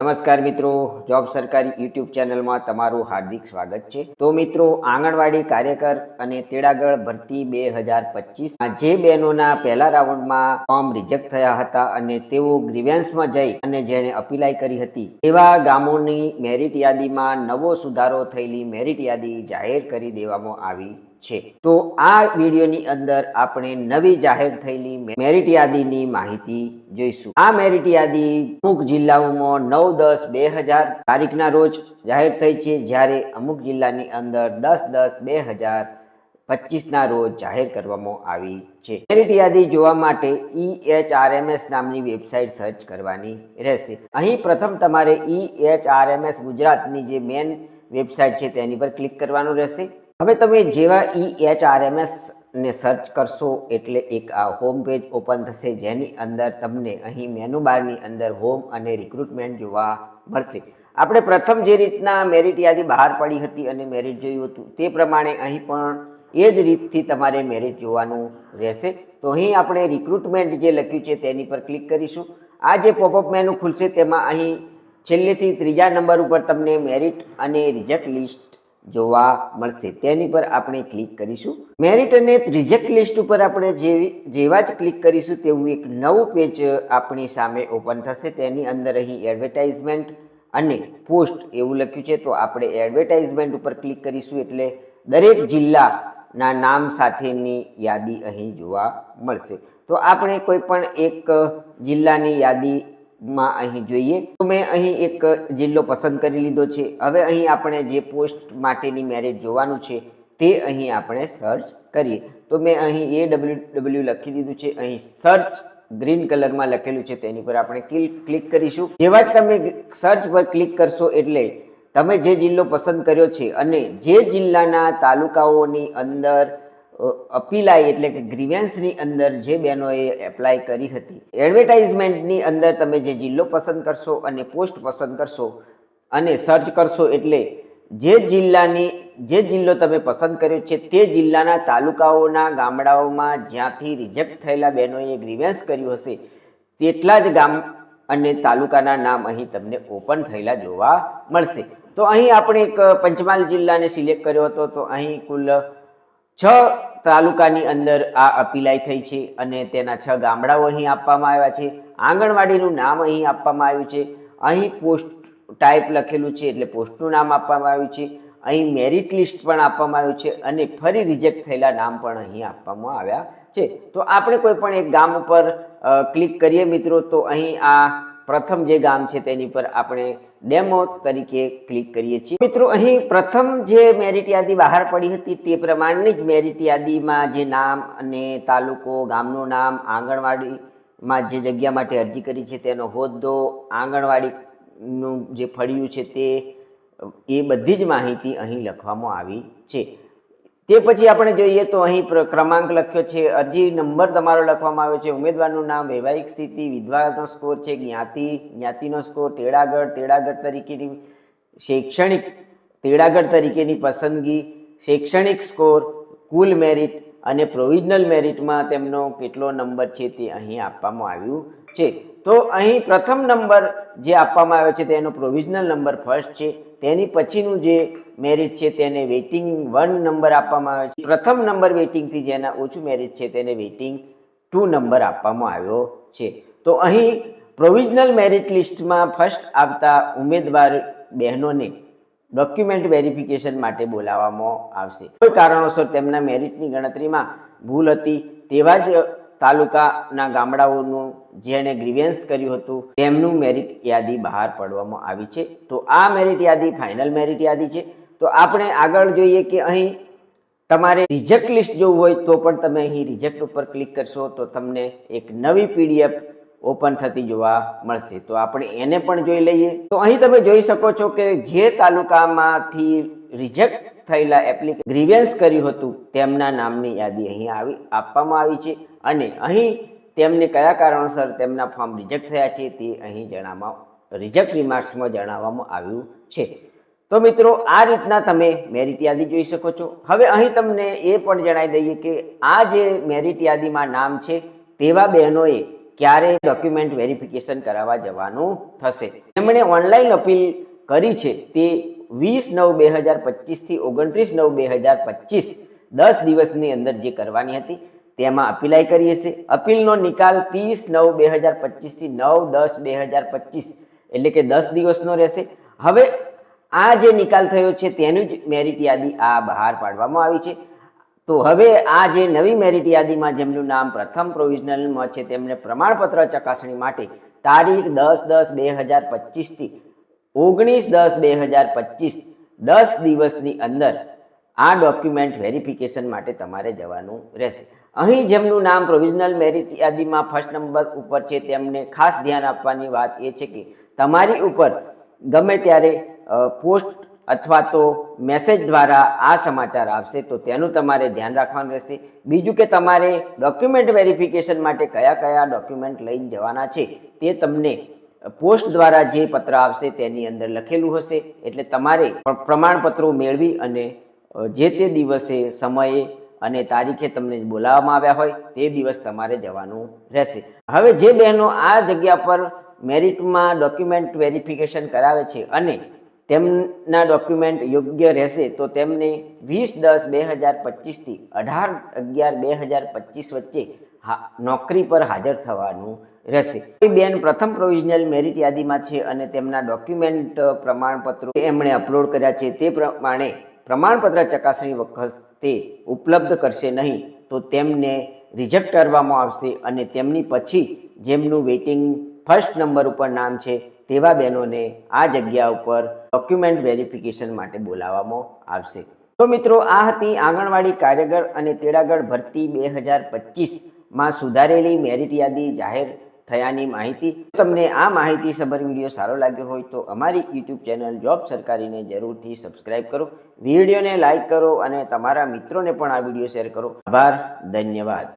નમસ્કાર મિત્રો, જોબ સરકારી યુટ્યુબ ચેનલમાં તમારું હાર્દિક સ્વાગત છે. તો મિત્રો, આંગણવાડી કાર્યકર અને તેડાગળ ભરતી બે હજાર પચીસ જે બહેનોના પહેલા રાઉન્ડમાં ફોર્મ રિજેક્ટ થયા હતા અને તેઓ ગ્રીવેન્સમાં જઈ અને જેણે અપીલાય કરી હતી એવા ગામોની મેરિટ યાદીમાં નવો સુધારો થયેલી મેરિટ યાદી જાહેર કરી દેવામાં આવી છે. તો આ વિડીયોની અંદર આપણે નવી જાહેર થયેલી મેરિટ યાદીની માહિતી જોઈશું. આ મેરિટ યાદી અમુક જિલ્લાઓમાં નવ દસ બે હજાર તારીખના રોજ જાહેર થઈ છે, જ્યારે અમુક જિલ્લાની અંદર દસ દસ બે હજાર પચીસના રોજ જાહેર કરવામાં આવી છે. મેરિટ યાદી જોવા માટે E H R M S નામની વેબસાઇટ સર્ચ કરવાની રહેશે. અહીં પ્રથમ તમારે E H R M S ગુજરાતની જે મેન વેબસાઇટ છે તેની પર ક્લિક કરવાનું રહેશે. હવે તમે જેવા E H R M S ને સર્ચ કરશો એટલે એક આ હોમ પેજ ઓપન થશે, જેની અંદર તમને અહીં મેનુ બારની અંદર હોમ અને રિક્રુટમેન્ટ જોવા મળશે. આપણે પ્રથમ જે રીતના મેરિટ યાદી બહાર પડી હતી અને મેરિટ જોયું હતું, તે પ્રમાણે અહીં પણ એ જ રીતથી તમારે મેરિટ જોવાનું રહેશે. તો અહીં આપણે રિક્રુટમેન્ટ જે લખ્યું છે તેની પર ક્લિક કરીશું. આ જે પોપઅપ મેનુ ખુલશે, તેમાં અહીં છેલ્લેથી ત્રીજા નંબર ઉપર તમને મેરિટ અને રિજેક્ટ લિસ્ટ જોવા મળશે. તેની પર આપણે ક્લિક કરીશું. મેરિટ અને રિજેક્ટ લિસ્ટ ઉપર આપણે જેવી, જેવા જ ક્લિક કરીશું તેવું એક નવું પેજ આપણી સામે ઓપન થશે. તેની અંદર અહીં એડવર્ટાઇઝમેન્ટ અને પોસ્ટ એવું લખ્યું છે. તો આપણે એડવર્ટાઇઝમેન્ટ ઉપર ક્લિક કરીશું એટલે દરેક જિલ્લાના નામ સાથેની યાદી અહીં જોવા મળશે. તો આપણે કોઈ પણ એક જિલ્લાની યાદી માં અહીં જોઈએ. તો મેં અહીં એક જિલ્લો પસંદ કરી લીધો છે. હવે અહીં આપણે જે પોસ્ટ માટેની મેરિટ જોવાનું છે તે અહીં આપણે સર્ચ કરીએ. તો મેં અહીં એ ડબલ્યુ ડબલ્યુ લખી દીધું છે. અહીં સર્ચ ગ્રીન કલરમાં લખેલું છે. તેની પર આપણે ક્લિક કરીશું. જેવા જ તમે સર્ચ પર ક્લિક કરશો એટલે તમે જે જિલ્લો પસંદ કર્યો છે અને જે જિલ્લાના તાલુકાઓની અંદર અપીલાઈ એટલે કે ગ્રીવેન્સની અંદર જે બહેનોએ એપ્લાય કરી હતી, એડવર્ટાઇઝમેન્ટની અંદર તમે જે જિલ્લો પસંદ કરશો અને પોસ્ટ પસંદ કરશો અને સર્ચ કરશો એટલે જે જિલ્લાની, જે જિલ્લો તમે પસંદ કર્યો છે તે જિલ્લાના તાલુકાઓના ગામડાઓમાં જ્યાંથી રિજેક્ટ થયેલા બહેનોએ ગ્રીવેન્સ કર્યું હશે, તેટલા જ ગામ અને તાલુકાના નામ અહીં તમને ઓપન થયેલા જોવા મળશે. તો અહીં આપણે એક પંચમહાલ જિલ્લાને સિલેક્ટ કર્યો હતો, તો અહીં કુલ છ તાલુકાની અંદર આ અપીલાઈ થઈ છે અને તેના છ ગામડાઓ અહીં આપવામાં આવ્યા છે. આંગણવાડીનું નામ અહીં આપવામાં આવ્યું છે. અહીં પોસ્ટ ટાઈપ લખેલું છે એટલે પોસ્ટનું નામ આપવામાં આવ્યું છે. અહીં મેરિટ લિસ્ટ પણ આપવામાં આવ્યું છે અને ફરી રિજેક્ટ થયેલા નામ પણ અહીં આપવામાં આવ્યા છે. તો આપણે કોઈ પણ એક ગામ ઉપર ક્લિક કરીએ મિત્રો, તો અહીં આ પ્રથમ જે ગામ છે તેની પર આપણે ડેમો તરીકે ક્લિક કરીએ છીએ. મિત્રો, અહીં પ્રથમ જે મેરિટ યાદી બહાર પડી હતી તે પ્રમાણની જ મેરિટ યાદીમાં જે નામ અને તાલુકો, ગામનું નામ, આંગણવાડીમાં જે જગ્યા માટે અરજી કરી છે તેનો હોદ્દો, આંગણવાડીનું જે ફળિયું છે તે, એ બધી જ માહિતી અહીં લખવામાં આવી છે. તે પછી આપણે જોઈએ તો અહીં ક્રમાંક લખ્યો છે, અરજી નંબર તમારો લખવામાં આવ્યો છે, ઉમેદવારનું નામ, વૈવાહિક સ્થિતિ, વિધવાનો સ્કોર છે, જ્ઞાતિ, જ્ઞાતિનો સ્કોર, તેડાગઢ તેડાગઢ તરીકેની શૈક્ષણિક, તેડાગઢ તરીકેની પસંદગી, શૈક્ષણિક સ્કોર, કુલ મેરિટ અને પ્રોવિઝનલ મેરિટમાં તેમનો કેટલો નંબર છે તે અહીં આપવામાં આવ્યું છે. તો અહીં પ્રથમ નંબર જે આપવામાં આવ્યો છે તેનો પ્રોવિઝનલ નંબર ફર્સ્ટ છે. તેની પછીનું જે મેરિટ છે તેને વેઇટિંગ વન નંબર આપવામાં આવે છે. પ્રથમ નંબર વેઇટિંગથી જેના ઓછું મેરિટ છે તેને વેઇટિંગ ટુ નંબર આપવામાં આવ્યો છે. તો અહીં પ્રોવિઝનલ મેરિટ લિસ્ટમાં ફર્સ્ટ આવતા ઉમેદવાર બહેનોને ડોક્યુમેન્ટ વેરિફિકેશન માટે બોલાવવામાં આવશે. કોઈ કારણોસર તેમના મેરિટની ગણતરીમાં ભૂલ હતી તેવા જ તાલુકાના ગામડાઓનું જેણે ગ્રીવેન્સ કર્યું હતું તેમનું મેરિટ યાદી બહાર પાડવામાં આવી છે. તો આ મેરિટ યાદી ફાઇનલ મેરિટ યાદી છે. તો આપણે આગળ જોઈએ કે અહીં તમારે રિજેક્ટ લિસ્ટ જોવું હોય તો પણ તમે અહીં રિજેક્ટ ઉપર ક્લિક કરશો તો તમને એક નવી પીડીએફ ઓપન થતી જોવા મળશે. તો આપણે એને પણ જોઈ લઈએ. તો અહીં તમે જોઈ શકો છો કે જે તાલુકામાંથી રિજેક્ટ થયેલા એપ્લિક ગ્રીવેન્સ કર્યું હતું, તેમના નામની યાદી અહીં આવી આપવામાં આવી છે. અને અહીં તેમને કયા કારણોસર તેમના ફોર્મ રિજેક્ટ થયા છે તે અહીં જણાવવા રિજેક્ટ રિમાર્ક્સમાં જણાવવામાં આવ્યું છે. તો મિત્રો, આ રીતના તમે મેરિટ યાદી જોઈ શકો છો. હવે અહીં તમને એ પણ જણાવી દઈએ કે આ જે મેરિટ યાદીમાં નામ છે, તેવા બહેનોએ ક્યારે ડોક્યુમેન્ટ વેરિફિકેશન કરાવવા જવાનું થશે. એમણે ઓનલાઈન અપીલ કરી છે, તે વીસ નવ બે હજાર પચીસથી ઓગણત્રીસ નવ બે હજાર પચીસ, દસ દિવસની અંદર જે કરવાની હતી, તેમાં અપીલાઈ કરી હશે. અપીલનો નિકાલ ત્રીસ નવ બે હજાર પચીસથી નવ દસ બે હજાર પચીસ, એટલે કે દસ દિવસનો રહેશે. હવે આ જે નિકાલ થયો છે તેનું જ મેરિટ યાદી આ બહાર પાડવામાં આવી છે. તો હવે આ જે નવી મેરિટ યાદીમાં જેમનું નામ પ્રથમ પ્રોવિઝનલમાં છે તેમને પ્રમાણપત્ર ચકાસણી માટે તારીખ દસ દસ બે હજાર પચીસથી ઓગણીસ દસ બે હજાર પચીસ દસ દિવસની અંદર આ ડોક્યુમેન્ટ વેરિફિકેશન માટે તમારે જવાનું રહેશે. અહીં જેમનું નામ પ્રોવિઝનલ મેરિટ યાદીમાં ફર્સ્ટ નંબર ઉપર છે તેમને ખાસ ધ્યાન આપવાની વાત એ છે કે તમારી ઉપર ગમે ત્યારે પોસ્ટ અથવા તો મેસેજ દ્વારા આ સમાચાર આવશે, તો તેનું તમારે ધ્યાન રાખવાનું રહેશે. બીજું કે તમારે ડોક્યુમેન્ટ વેરિફિકેશન માટે કયા કયા ડોક્યુમેન્ટ લઈને જવાના છે, તે તમને પોસ્ટ દ્વારા જે પત્ર આવશે તેની અંદર લખેલું હશે. એટલે તમારે પ્ર- પ્રમાણપત્રો મેળવી અને જે તે દિવસે સમયે અને તારીખે તમને બોલાવવામાં આવ્યા હોય, તે દિવસ તમારે જવાનું રહેશે. હવે જે બહેનો આ જગ્યા પર મેરિટમાં ડોક્યુમેન્ટ વેરિફિકેશન કરાવે છે અને તેમના ડોક્યુમેન્ટ યોગ્ય રહેશે તો તેમને વીસ દસ બે હજાર પચીસથી અઢાર અગિયાર બે હજાર પચીસ વચ્ચે નોકરી પર હાજર થવાનું રહેશે. એ બેન પ્રથમ પ્રોવિઝનલ મેરિટ યાદીમાં છે અને તેમના ડોક્યુમેન્ટ પ્રમાણપત્રો એમણે અપલોડ કર્યા છે. તે પ્રમાણે પ્રમાણપત્ર ચકાસણી વખતે ઉપલબ્ધ કરશે નહીં તો તેમને રિજેક્ટ કરવામાં આવશે અને તેમની પછી જેમનું વેઇટિંગ ફર્સ્ટ નંબર ઉપર નામ છે તેવા બહેનોને આ જગ્યા ઉપર ડોક્યુમેન્ટ વેરિફિકેશન માટે બોલાવવામાં આવશે. તો મિત્રો, આ હતી આંગણવાડી કાર્યગર અને તેડાગર ભરતી બે હજાર પચીસમાં સુધારેલી મેરિટ યાદી જાહેર થયાની માહિતી. તમને આ માહિતી સભર વીડિયો સારો લાગ્યો હોય તો અમારી યુટ્યુબ ચેનલ જોબ સરકારીને જરૂરથી સબસ્ક્રાઇબ કરો. વિડીયોને લાઇક કરો અને તમારા મિત્રોને પણ આ વીડિયો શેર કરો. આભાર, ધન્યવાદ.